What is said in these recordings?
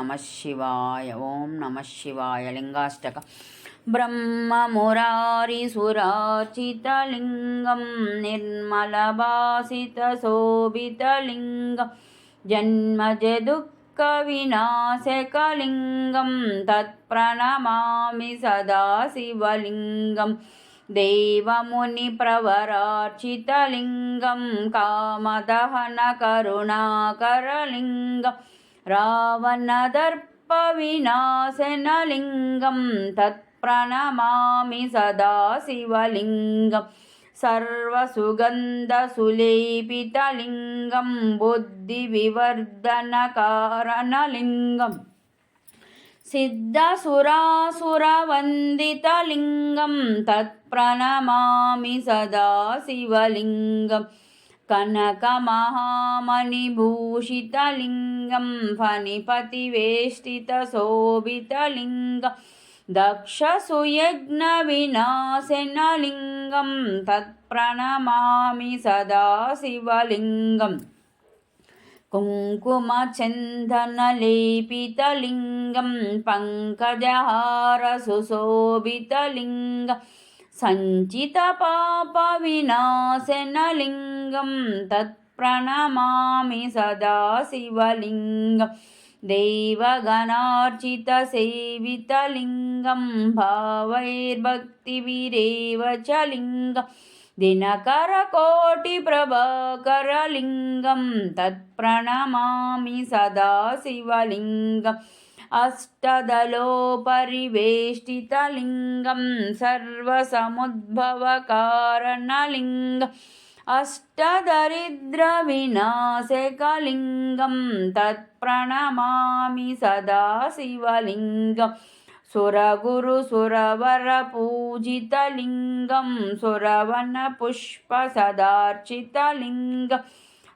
नमः शिवाय। ॐ नमः शिवाय। लिङ्गाष्टक ब्रह्ममुरारिसुरार्चितलिङ्गं निर्मलभासितशोभितलिङ्गं जन्मजदुःखविनाशकलिङ्गं तत्प्रणमामि सदा शिवलिङ्गं देवमुनिप्रवरार्चितलिङ्गं कामदहनकरुणाकरलिङ्गम् रावणदर्पविनाशनलिङ्गं तत्प्रणमामि सदा शिवलिङ्गं सर्वसुगन्धसुलेपितलिङ्गं बुद्धिविवर्धनकारणलिङ्गम् सिद्धसुरासुरवन्दितलिङ्गं तत्प्रणमामि सदा शिवलिङ्गं कनकमहामणिभूषितलिङ्गं फणिपतिवेष्टितशोभितलिङ्गं दक्षसुयज्ञविनाशनलिङ्गं तत्प्रणमामि सदा शिवलिङ्गम् कुङ्कुमचन्दनलेपितलिङ्गं पङ्कजहारसुशोभितलिङ्गं सञ्चितपापविनाशनलिङ्गं तत्प्रणमामि सदा शिवलिङ्गं देवगणार्चितसेवितलिङ्गं भावैर्भक्तिभिरेव च लिङ्गम् दिनकरकोटिप्रभाकरलिङ्गं तत्प्रणमामि सदा शिवलिङ्गम् अष्टदलोपरिवेष्टितलिङ्गं सर्वसमुद्भवकारणलिङ्गम् अष्टदरिद्रविनाशकलिङ्गं तत्प्रणमामि सदा शिवलिङ्गम् सुरगुरुसुरवरपूजितलिङ्गं सुरवनपुष्पसदार्चितलिङ्गं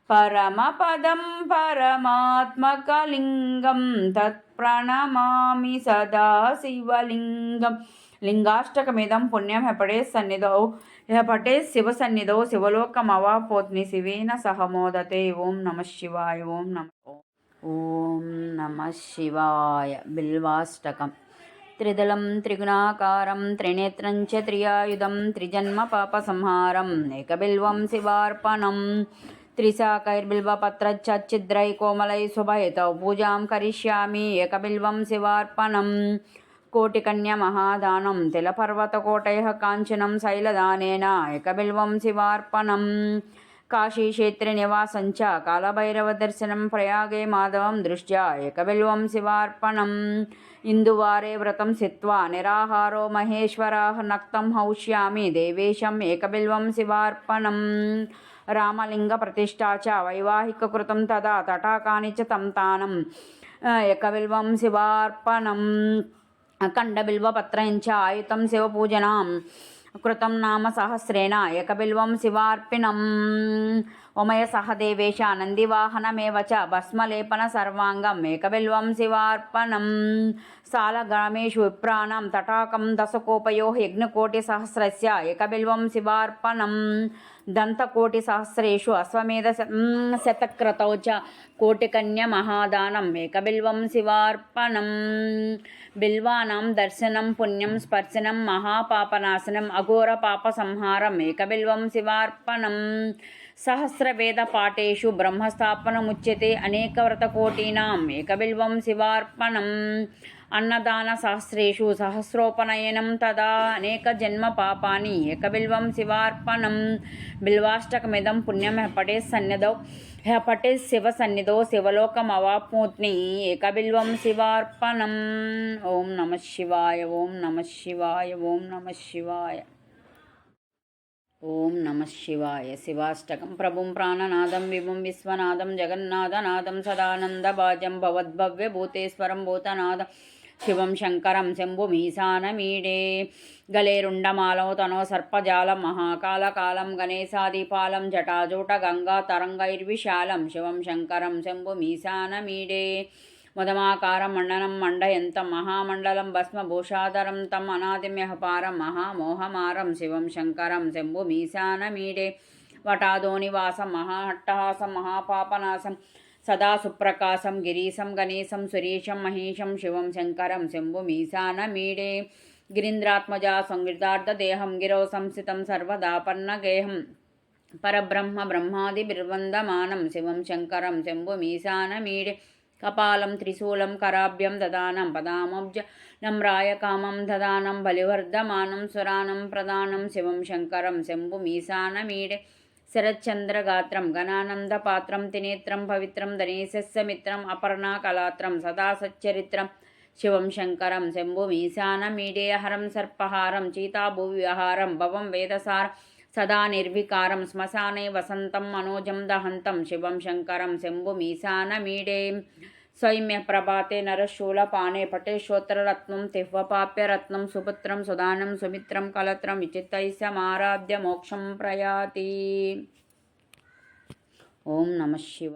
परमपदं परमात्मकलिङ्गं तत्प्रणमामि सदा शिवलिङ्गं లింగాష్టకమిదం పుణ్యం హెపడే సన్నిధౌ హెపటే శివ సన్నిధౌ శివలోకమవాపోత్ని శివేన సహమోదతే ఓం నమ శివాయ ఓం నమ ఓం నమ శివాయ బిల్వాష్టకం त्रिदलं त्रिगुणाकारं त्रिनेत्रं च त्रियायुधं त्रिजन्मपापसंहारम् एकबिल्वं शिवार्पणं त्रिशाकैर्बिल्वपत्रच्छिद्रै कोमलै शुभयतौ पूजां करिष्यामि एकबिल्वं शिवार्पणं कोटिकन्यमहादानं तिलपर्वतकोटयः काञ्चनं शैलदानेन एकबिल्वं शिवार्पणं काशीक्षेत्रनिवासञ्च कालभैरवदर्शनं प्रयागे माधवं दृष्ट्या एकबिल्वं शिवार्पणम् इन्दुवारे व्रतं स्थित्वा निराहारो महेश्वरः नक्तं हौष्यामि देवेशम् एकबिल्वं शिवार्पणम् రామలింగ రామలింగప్రతిష్ఠా వైవాహిక కృతం తదా తటాకాని చ తం తానం. ఏకబిల్వం శివార్పణం. ఖండబిల్వపత్రం చ ఆయుతం శివపూజనాం. కృతం నామ సహస్రేణ ఏకబిల్వం శివార్పిణం. ఉమయ సహదేవేశ నందివాహనమేవ చ భస్మలేపన సర్వాంగం ఏకబిల్వం శివార్పణం. సాలగ్రామేషు విప్రాణం తటాకం దశకోపయో యజ్ఞకోటిసహస్రస్య ఏకబిల్వం శివార్పణం. దంతకోటి సహస్రేషు అశ్వమేధ శతక్రతౌ చ కోటికన్య మహాదానం ఏకబిల్వం శివార్పణం బిల్వానాం దర్శనం పుణ్యం స్పర్శనం మహాపాపనాశనం అఘోర పాప సంహారం ఏకబిల్వం శివార్పణం సహస్రవేద పాఠేషు బ్రహ్మస్థాపనముచ్యతే అనేకవ్రతకోటీనాం ఏకబిల్వం శివార్పణం అన్నదాన సహస్రేషు సహస్రోపనయనం తదా అనేక జన్మ పాపాని ఏకబిల్వం శివార్పణం. బిల్వాష్టకమిదం పుణ్యం హెపటే సన్నిధౌ హెపటే శివ సన్నిధో సన్నిధౌ శివలోకమవాప్నోత్ని ఏకబిల్వం శివార్పణం. ఓం నమ శివాయ ఓం నమ శివాయ ఓం నమ శివాయ. ఓం నమ శివాయ. శివాష్టకం ప్రభుం ప్రాణనాదం విభుం విశ్వనాథం జగన్నాథనాథం సదానందభాజం భవద్భవ్య భూతేశ్వరం భూతనాథం శివం శంకరం శంభుమీశానమీడే గలేరుండమాలౌ తనో సర్పజాలం మహాకాలకాలం గణేశాదిపాలం జటాజూట గంగా తరంగైర్విశాలం శివం శంకరం శంభుమీశానమీడే ముదమాకారం మండనం మండయంతం మహామండలం భస్మభూషాధరం తం అనాదిమ్యహపారం మహామోహమారం శివం శంకరం శంభుమీశానమీడే వటాదోనివాసం మహాహట్టహాసం మహాపాపనాశం సదా సుప్రకాశం గిరీశం గణేశం సురేశం మహేశం శివం శంకరం శంభుమీశానమీడే గిరీంద్రాత్మజా సంగీతార్థదేహం గిరో సంస్థితం సర్వదా పన్నగేహం పరబ్రహ్మ బ్రహ్మాదిర్వందమానం శివం శంకరం శంభుమీశానమీడే కపాలం త్రిశూలం కరాభ్యం దదానం పదామబ్జ నమ్రాయ కామం దదానం బలివర్ధమానం సురానం ప్రదానం శివం శంకరం శంభుమీశానమీడే శరచంద్రగాత్రం గణానంద పాత్రం తినేత్రం పవిత్రం ధనేశస్య మిత్రం అపర్ణాకలాత్రం సదా సచ్చరిత్రం శివం శంకరం శంభుమీశానమీడేహరం సర్పహారం చీతాభువ్యహారం భవం వేదసారం సదా నిర్వికారం శ్మశానే వసంతం మనోజం దహంతం శివం శంకరం శంభుమీశానమీడే సౌమ్య ప్రభాతే నరశూలపానే పటేశ్వోత్తరరత్నం తిహ్వపాప్యరత్నం సుపుత్రం సుదానం సుమిత్రం కలత్రం విచిత్తైస్యమారాధ్య మోక్షం ప్రయాతి. ఓం నమ శివ